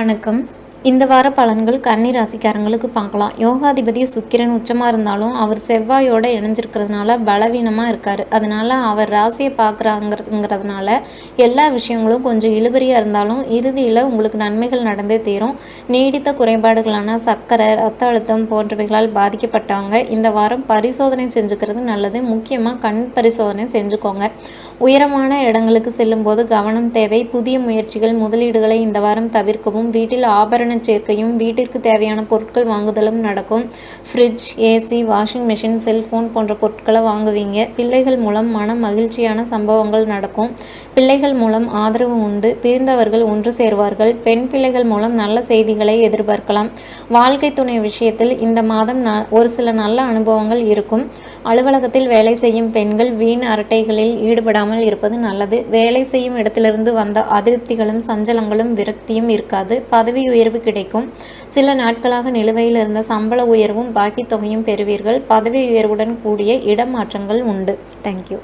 வணக்கம். இந்த வார பலன்கள் கன்னி ராசிக்காரங்களுக்கு பார்க்கலாம். யோகாதிபதி சுக்கிரன் உச்சமாக இருந்தாலும் அவர் செவ்வாயோட இணைஞ்சிருக்கிறதுனால பலவீனமாக இருக்கார். அதனால அவர் ராசியை பார்க்குறாங்கிறதுனால எல்லா விஷயங்களும் கொஞ்சம் இழுபறியாக இருந்தாலும் இறுதியில் உங்களுக்கு நன்மைகள் நடந்தே தீரும். நீடித்த குறைபாடுகளான சர்க்கரை ரத்த அழுத்தம் போன்றவைகளால் பாதிக்கப்பட்டவங்க இந்த வாரம் பரிசோதனை செஞ்சுக்கிறது நல்லது. முக்கியமாக கண் பரிசோதனை செஞ்சுக்கோங்க. உயரமான இடங்களுக்கு செல்லும்போது கவனம் தேவை. புதிய முயற்சிகள் முதலீடுகளை இந்த வாரம் தவிர்க்கவும். வீட்டில் ஆபரண சேர்க்கையும் வீட்டிற்கு தேவையான பொருட்கள் வாங்குதலும் நடக்கும். Fridge AC washing machine cellphone போன்ற பொருட்களை வாங்குவீங்க. பிள்ளைகள் மூலம் மன மகிழ்ச்சியான சம்பவங்கள் நடக்கும். பிள்ளைகள் மூலம் ஆதரவு உண்டு. பிரிந்தவர்கள் ஒன்று சேர்வார்கள். பெண் பிள்ளைகள் மூலம் நல்ல செய்திகளை எதிர்பார்க்கலாம். வாழ்க்கை துணை விஷயத்தில் இந்த மாதம் ஒரு சில நல்ல அனுபவங்கள் இருக்கும். அலுவலகத்தில் வேலை செய்யும் பெண்கள் வீண் அரட்டைகளில் ஈடுபடாமல் இருப்பது நல்லது. வேலை செய்யும் இடத்திலிருந்து வந்த அதிருப்திகளும் சஞ்சலங்களும் விரக்தியும் இருக்காது. பதவி உயர்வு கிடைக்கும். சில நாட்களாக நிலுவையில் இருந்த சம்பள உயர்வும் பாக்கி தொகையும் பெறுவீர்கள். பதவி உயர்வுடன் கூடிய இடமாற்றங்கள் உண்டு. தேங்க்யூ